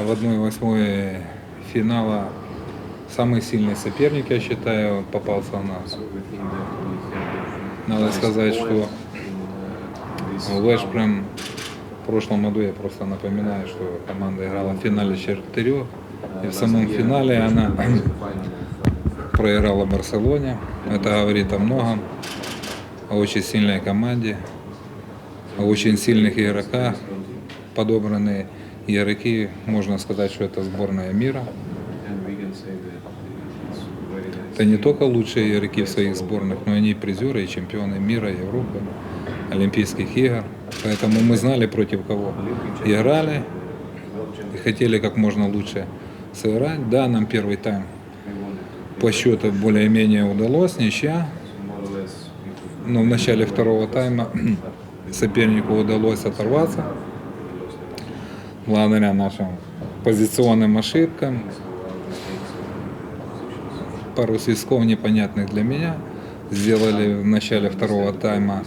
в 1-8 финала самый сильный соперник, я считаю, попался у нас. Надо сказать, что Вешпрем в прошлом году, я просто напоминаю, что команда играла в финале четырех, и в самом финале она проиграла Барселоне. Это говорит о многом, о очень сильной команде, о очень сильных игроках. Подобранные игроки, можно сказать, что это сборная мира. Это не только лучшие игроки в своих сборных, но они и призеры, и чемпионы мира, Европы, Олимпийских игр. Поэтому мы знали, против кого играли, и хотели как можно лучше сыграть. Да, нам первый тайм по счету более-менее удалось, ничья. Но в начале второго тайма сопернику удалось оторваться благодаря нашим позиционным ошибкам. Пару свистков непонятных для меня. Сделали в начале второго тайма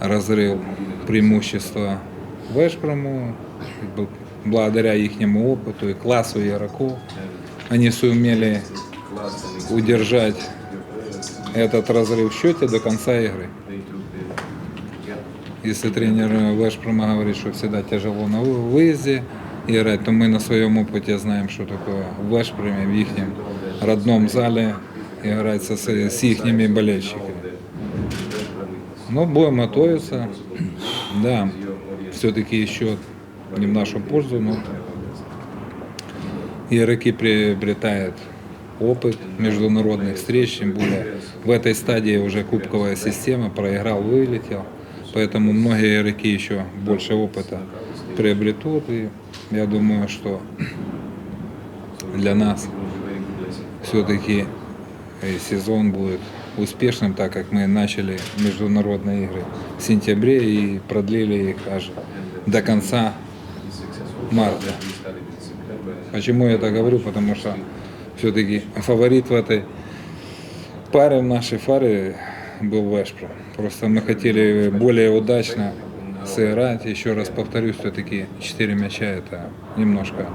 разрыв преимущества Вешпрому. Благодаря их опыту и классу игроков они сумели удержать этот разрыв в счете до конца игры. Если тренер Вешпрома говорит, что всегда тяжело на вы- выезде играть, то мы на своем опыте знаем, что такое в Вешпреме, в их родном зале играть со, с их болельщиками. Но будем готовиться. Да, все-таки еще не в нашу пользу, но игроки приобретают опыт международных встреч, тем более в этой стадии уже кубковая система, проиграл, вылетел. Поэтому многие игроки еще больше опыта приобретут. И я думаю, что для нас все-таки сезон будет успешным, так как мы начали международные игры в сентябре и продлили их аж до конца марта. Почему я это говорю? Потому что все-таки фаворит в этой паре, в нашей паре был Вешпро. Просто мы хотели более удачно сыграть. Еще раз повторюсь, все-таки 4 мяча это немножко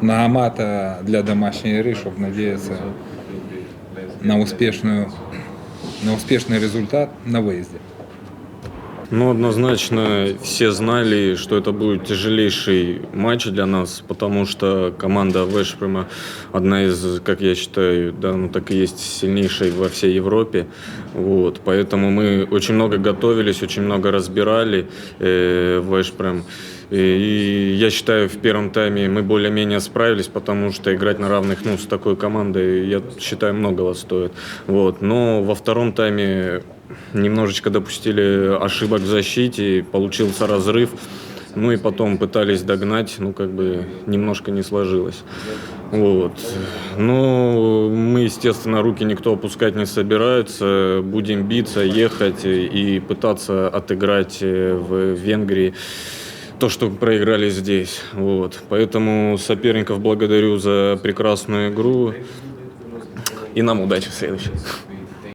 многомата для домашней игры, чтобы надеяться на успешную на успешный результат на выезде. Ну, однозначно все знали, что это будет тяжелейший матч для нас, потому что команда Вешпрема одна из, как я считаю, да, ну так и есть сильнейшей во всей Европе. Вот, поэтому мы очень много готовились, очень много разбирали э, Вешпрем. И я считаю, в первом тайме мы более-менее справились, потому что играть на равных ну, с такой командой, я считаю, многого стоит. Вот. Но во втором тайме немножечко допустили ошибок в защите, получился разрыв. Ну и потом пытались догнать, ну как бы немножко не сложилось. Вот. Ну, мы, естественно, руки никто опускать не собирается. Будем биться, ехать и пытаться отыграть э, в Венгрии то, что проиграли здесь. Вот. Поэтому соперников благодарю за прекрасную игру. И нам удачи в следующем.